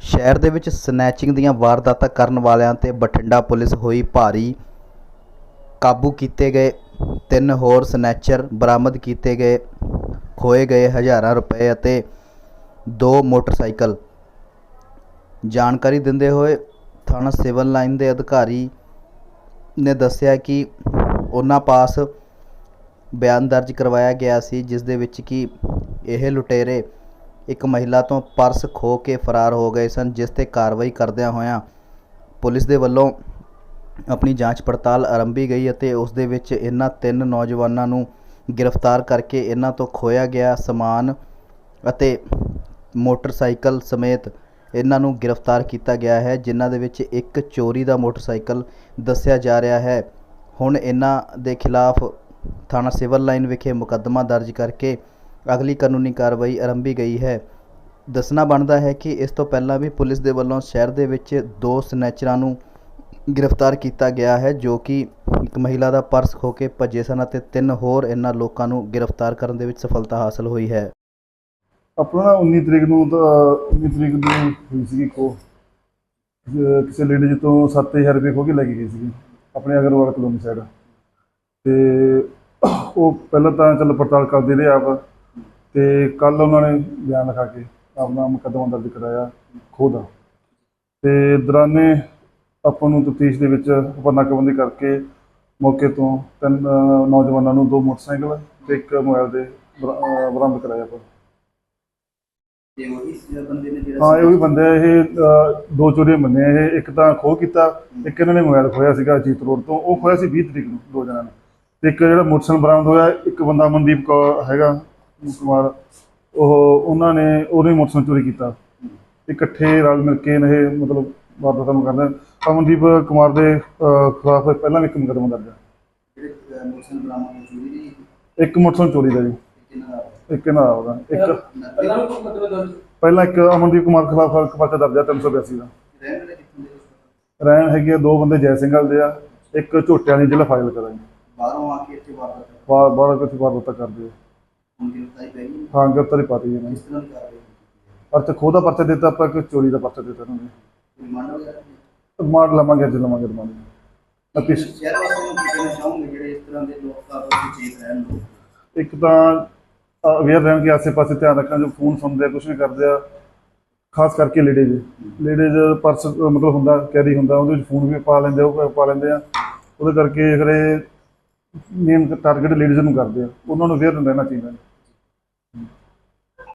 ਸ਼ਹਿਰ ਦੇ ਵਿੱਚ ਸਨੈਚਿੰਗ ਦੀਆਂ ਵਾਰਦਾਤਾਂ ਕਰਨ ਵਾਲਿਆਂ ਤੇ ਬਠਿੰਡਾ ਪੁਲਿਸ ਹੋਈ ਭਾਰੀ ਕਾਬੂ ਕੀਤੇ ਗਏ। ਤਿੰਨ ਹੋਰ ਸਨੈਚਰ ਬਰਾਮਦ ਕੀਤੇ ਗਏ, ਖੋਏ ਗਏ ਹਜ਼ਾਰਾਂ ਰੁਪਏ ਅਤੇ ਦੋ ਮੋਟਰਸਾਈਕਲ। ਜਾਣਕਾਰੀ ਦਿੰਦੇ ਹੋਏ ਥਾਣਾ ਸਿਵਲ ਲਾਈਨ ਦੇ ਅਧਿਕਾਰੀ ਨੇ ਦੱਸਿਆ ਕਿ ਉਹਨਾਂ ਪਾਸ ਬਿਆਨ ਦਰਜ ਕਰਵਾਇਆ ਗਿਆ ਸੀ, ਜਿਸ ਦੇ ਵਿੱਚ ਕਿ ਇਹ ਲੁਟੇਰੇ ਇੱਕ ਮਹਿਲਾ ਤੋਂ ਪਰਸ ਖੋ ਕੇ ਫਰਾਰ ਹੋ ਗਏ ਸਨ, ਜਿਸ ਤੇ ਕਾਰਵਾਈ ਕਰਦਿਆਂ ਹੋਇਆਂ ਪੁਲਿਸ ਦੇ ਵੱਲੋਂ ਆਪਣੀ ਜਾਂਚ ਪੜਤਾਲ ਆਰੰਭੀ ਗਈ ਅਤੇ ਉਸ ਦੇ ਵਿੱਚ ਇਹਨਾਂ ਤਿੰਨ ਨੌਜਵਾਨਾਂ ਨੂੰ ਗ੍ਰਿਫਤਾਰ ਕਰਕੇ ਇਹਨਾਂ ਤੋਂ ਖੋਇਆ ਗਿਆ ਸਮਾਨ ਅਤੇ ਮੋਟਰਸਾਈਕਲ ਸਮੇਤ ਇਹਨਾਂ ਨੂੰ ਗ੍ਰਿਫਤਾਰ ਕੀਤਾ ਗਿਆ ਹੈ, ਜਿਨ੍ਹਾਂ ਦੇ ਵਿੱਚ ਇੱਕ ਚੋਰੀ ਦਾ ਮੋਟਰਸਾਈਕਲ ਦੱਸਿਆ ਜਾ ਰਿਹਾ ਹੈ। ਹੁਣ ਇਹਨਾਂ ਦੇ ਖਿਲਾਫ ਥਾਣਾ ਸਿਵਲ ਲਾਈਨ ਵਿਖੇ ਮੁਕੱਦਮਾ ਦਰਜ ਕਰਕੇ ਅਗਲੀ ਕਾਨੂੰਨੀ ਕਾਰਵਾਈ ਆਰੰਭੀ ਗਈ ਹੈ। ਦੱਸਣਾ ਬਣਦਾ ਹੈ ਕਿ ਇਸ ਤੋਂ ਪਹਿਲਾਂ ਵੀ ਪੁਲਿਸ ਦੇ ਵੱਲੋਂ ਸ਼ਹਿਰ ਦੇ ਵਿੱਚ ਦੋ ਸਨੈਚਰਾਂ ਨੂੰ ਗ੍ਰਿਫਤਾਰ ਕੀਤਾ ਗਿਆ ਹੈ, ਜੋ ਕਿ ਇੱਕ ਮਹਿਲਾ ਦਾ ਪਰਸ ਖੋ ਕੇ ਭੱਜੇ ਸਨ ਅਤੇ ਤਿੰਨ ਹੋਰ ਇਹਨਾਂ ਲੋਕਾਂ ਨੂੰ ਗ੍ਰਿਫਤਾਰ ਕਰਨ ਦੇ ਵਿੱਚ ਸਫਲਤਾ ਹਾਸਲ ਹੋਈ ਹੈ। ਆਪਣਾ ਨਾ 19 ਤਰੀਕ ਨੂੰ ਤਾਂ 19 ਤਰੀਕ ਨੂੰ ਹੋਈ ਸੀਗੀ ਕੋ ਜ- ਕਿਸੇ ਲੇਡੀ ਤੋਂ 7000 ਰੁਪਏ ਖੋ ਕੇ ਲੈ ਕੇ ਗਈ ਸੀਗੀ, ਆਪਣੇ ਅਗਰਵਾਲ ਕਲੋਨੀ ਸਾਈਡ ਤੇ ਉਹ ਪਹਿਲਾਂ ਤਾਂ ਚੱਲ ਪੜਤਾਲ ਕਰਦੇ ਰਹੇ ਆਪ। ਤੇ ਕੱਲ ਉਹਨਾਂ ਨੇ ਬਿਆਨ ਲਿਖਾ ਕੇ ਆਪਣਾ ਮੁਕੱਦਮਾ ਦਰਜ ਕਰਾਇਆ ਖੋਹ ਦਾ ਤੇ ਦੌਰਾਨੇ ਆਪਾਂ ਨੂੰ ਤਫਤੀਸ਼ ਦੇ ਵਿੱਚ ਆਪਾਂ ਨਾਕਾਬੰਦੀ ਕਰਕੇ ਮੌਕੇ ਤੋਂ ਤਿੰਨ ਨੌਜਵਾਨਾਂ ਨੂੰ ਦੋ ਮੋਟਰਸਾਈਕਲ ਤੇ ਇੱਕ ਮੋਬਾਈਲ ਦੇ ਬਰਾਮਦ ਕਰਾਇਆ ਆਪਾਂ। ਹਾਂ ਇਹ ਉਹੀ ਬੰਦੇ ਇਹ ਦੋ ਚੋਰੀਆਂ ਆ ਇਹ ਇੱਕ ਤਾਂ ਖੋਹ ਕੀਤਾ ਇੱਕ ਇਹਨਾਂ ਨੇ ਮੋਬਾਈਲ ਖੋਇਆ ਸੀਗਾ ਅਜੀਤ ਰੋਡ ਤੋਂ ਉਹ ਖੋਇਆ ਸੀ 20 ਤਰੀਕ ਨੂੰ ਦੋ ਜਣਾਂ ਨੇ। ਤੇ ਇੱਕ ਜਿਹੜਾ ਮੋਟਰਸਾਈਕਲ ਬਰਾਮਦ ਹੋਇਆ ਇੱਕ ਬੰਦਾ ਮਨਦੀਪ ਕੌਰ ਹੈਗਾ ਕੁਮਾਰ ਉਹ ਉਹਨਾਂ ਨੇ ਉਹਨੇ ਮੋਟਰਸਾਈਕਲ ਚੋਰੀ ਕੀਤਾ। ਇਕੱਠੇ ਰਲ ਮਿਲ ਕੇ ਇਹ ਮਤਲਬ ਵਾਰਦਾਤਾਂ ਨੂੰ ਕਰਦੇ। ਆ ਅਮਨਦੀਪ ਕੁਮਾਰ ਦੇ ਖਿਲਾਫ ਪਹਿਲਾਂ ਵੀ ਇੱਕ ਮੁਕੱਦਮਾ ਦਰਜ ਹੈ। ਜਿਹੜੇ ਮੋਟਰਸਾਈਕਲ ਬਰਾਮਦ ਚੋਰੀ ਦੀ? ਇੱਕ ਮੋਟਰਸਾਈਕਲ ਚੋਰੀ ਦਾ ਜੀ। ਇੱਕ ਇਹਨਾਂ ਦਾ ਉਹਦਾ ਇੱਕ ਪਹਿਲਾਂ ਵੀ ਕੋਈ ਮਤਲਬ ਦਰਜ ਪਹਿਲਾਂ ਇੱਕ ਅਮਨਦੀਪ ਕੁਮਾਰ ਖਿਲਾਫ ਇੱਕ ਪਰਚਾ ਦਰਜ ਹੈ 382 ਦਾ। ਰਹਿਣ ਵਾਲੇ ਕਿੱਥੋਂ ਦੇ ਰਹਿਣ ਹੈਗੇ ਆ ਦੋ ਬੰਦੇ ਜੈ ਸਿੰਘ ਵਾਲੇ ਦੇ ਆ ਇੱਕ ਝੋਟਿਆਂ ਦੀ ਜ਼ਿਲ੍ਹਾ ਫਾਜ਼ਿਲ ਕਰਾਂਗੇ ਬਾਹਰੋਂ ਆ ਕੇ ਇੱਥੇ ਵਾਰਦਾਤ ਬਾਹਰ ਬਾਹਰ ਕੁਝ ਵਾਰਦਾਤ ਕਰਦੇ ਆ। ਹਾਂ ਗ੍ਰਿਫਤਾਰੀ ਪਾਤੀ ਨੇ। ਇਸ ਤਰ੍ਹਾਂ ਦੀ ਕਾਰਵਾਈ ਅਰਥ ਖੋਹ ਦਾ ਪਰਚਾ ਦਿੱਤਾ ਆਪਾਂ ਇੱਕ ਚੋਰੀ ਦਾ ਪਰਚਾ ਦਿੱਤਾ ਇਹਨਾਂ ਨੇ। ਰਿਮਾਂਡ ਵਗੈਰਾ ਮਾਰ ਲਵਾਂਗੇ ਅੱਜ ਲਵਾਂਗੇ ਰਮਾਂਗੇ ਅਪੀਸ਼ ਸ਼ਹਿਰ ਵਾਸੀਆਂ ਨੂੰ ਕੀ ਕਹਿਣਾ ਚਾਹੋਗੇ ਜਿਹੜੇ ਇਸ ਤਰ੍ਹਾਂ ਦੇ ਲੋਕ ਆਪਸ ਵਿੱਚ ਚੇਤ ਰਹਿਣ ਲੋਕ? ਇੱਕ ਤਾਂ ਅਵੇਅਰ ਰਹਿਣ ਕੇ ਆਸੇ-ਪਾਸੇ ਧਿਆਨ ਰੱਖਣਾ ਜੋ ਫੋਨ ਸੁਣਦੇ ਆ ਕੁਝ ਵੀ ਕਰਦੇ ਆ ਖਾਸ ਕਰਕੇ ਲੇਡੀਜ਼। ਲੇਡੀਜ਼ ਪਰਸ ਮਤਲਬ ਹੁੰਦਾ ਕੈਰੀ ਹੁੰਦਾ ਉਹਦੇ ਵਿੱਚ ਫੋਨ ਵੀ ਪਾ ਲੈਂਦੇ ਆ, ਉਹ ਪਾ ਲੈਂਦੇ ਆ। ਉਹਦੇ ਕਰਕੇ ਜਿਹੜੇ ਮੇਨ ਟਾਰਗੇਟ ਲੇਡੀਜ਼ ਨੂੰ ਕਰਦੇ ਆ ਉਹਨਾਂ ਨੂੰ ਅਵੇਅਰ ਰਹਿਣਾ ਚਾਹੀਦਾ